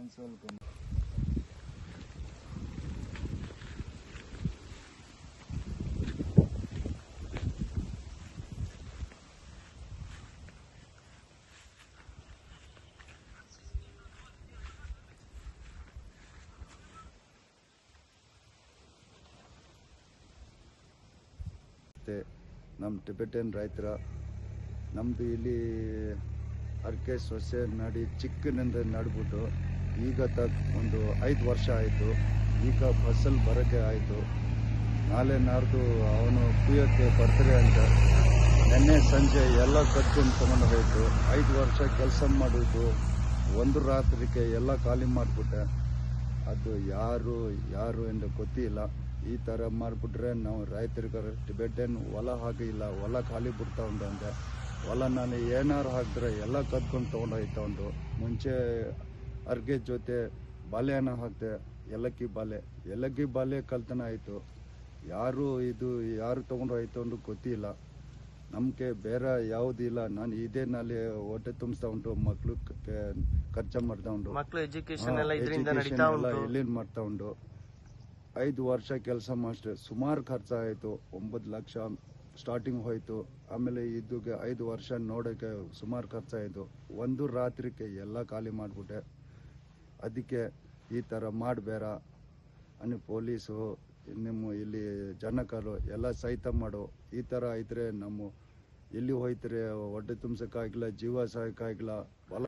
ಕಾಣಿಸೋಲ್ಕೊಂಡು ಮತ್ತು ನಮ್ಮ ಟಿಬೆಟನ್ ರೈತರ ನಮ್ಮದು ಇಲ್ಲಿ ಅರ್ಕೆ ಸೊಸೆ ನಡಿ ಚಿಕ್ಕನಿಂದ ನಡ್ಬಿಟ್ಟು ಈಗ ತಕ್ ಒಂದು ಐದು ವರ್ಷ ಆಯಿತು. ಈಗ ಫಸಲ್ ಬರೋಕ್ಕೆ ಆಯಿತು. ನಾಳೆ ನಾಡ್ದು ಅವನು ಕುಯ್ಯೋಕ್ಕೆ ಬರ್ತಾರೆ ಅಂತ ನೆನ್ನೆ ಸಂಜೆ ಎಲ್ಲ ಕಟ್ಕೊಂಡು ತಗೊಂಡು ಹೋಯ್ತು ಐದು ವರ್ಷ ಕೆಲಸ ಮಾಡಿದ್ದು. ಒಂದು ರಾತ್ರಿಗೆ ಎಲ್ಲ ಖಾಲಿ ಮಾಡಿಬಿಟ್ಟೆ. ಅದು ಯಾರು ಯಾರು ಎಂದು ಗೊತ್ತಿಲ್ಲ. ಈ ಥರ ಮಾಡಿಬಿಟ್ರೆ ನಾವು ರೈತರಿಗೆ ಟಿಬೆಟನ್ ಹೊಲ ಹಾಕಿಲ್ಲ ಹೊಲ ಖಾಲಿ ಬಿಡ್ತಾ ಅಂದೆ. ಹೊಲ ನಾನು ಏನಾರು ಹಾಕಿದ್ರೆ ಎಲ್ಲ ಕದ್ಕೊಂಡು ತೊಗೊಂಡು ಒಂದು ಮುಂಚೆ ಅರ್ಗೆ ಜೊತೆ ಬಾಳೆಹಣ್ಣು ಹಾಕಿದೆ ಏಲಕ್ಕಿ ಬಾಲೆ ಏಲಕ್ಕಿ ಬಾಲೆ ಕಲ್ತನ ಆಯಿತು. ಯಾರು ಇದು ಯಾರು ತೊಗೊಂಡು ಹೋಯ್ತು ಅಂತ ಗೊತ್ತಿಲ್ಲ. ನಮಗೆ ಬೇರೆ ಯಾವುದಿಲ್ಲ ನಾನು ಇದೇ ನಲ್ಲಿ ಹೊಟ್ಟೆ ತುಂಬಿಸ್ತಾ ಉಂಟು ಮಕ್ಕಳು ಖರ್ಚು ಮಾಡ್ತಾ ಉಂಟು. ಮಕ್ಕಳು ಎಜುಕೇಶನ್ ಎಲ್ಲ ಮಾಡ್ತಾ ಉಂಟು? ಐದು ವರ್ಷ ಕೆಲಸ ಮಾಸ್ಟರ್ ಸುಮಾರು ಖರ್ಚಾಯಿತು. ಒಂಬತ್ತು ಲಕ್ಷ ಸ್ಟಾರ್ಟಿಂಗ್ ಹೋಯಿತು. ಆಮೇಲೆ ಇದಕ್ಕೆ ಐದು ವರ್ಷ ನೋಡೋಕ್ಕೆ ಸುಮಾರು ಖರ್ಚಾಯಿತು. ಒಂದು ರಾತ್ರಿಗೆ ಎಲ್ಲ ಖಾಲಿ ಮಾಡಿಬಿಟ್ಟೆ. ಅದಕ್ಕೆ ಈ ಥರ ಮಾಡಬೇಡ. ಅನ್ನ ಪೊಲೀಸು, ನಿಮ್ಮ ಇಲ್ಲಿ ಜನಕರು ಎಲ್ಲ ಸಹಿತ ಮಾಡು. ಈ ಥರ ಇದ್ದರೆ ನಮ್ಮ ಎಲ್ಲಿ ಹೋಯ್ತಾರೆ ಹೊಟ್ಟೆ ತುಂಬ್ಸೋಕ್ಕಾಗಿಲ್ಲ, ಜೀವ ಸಾಯಕ್ಕಾಗಿಲ್ಲ. ಹೊಲ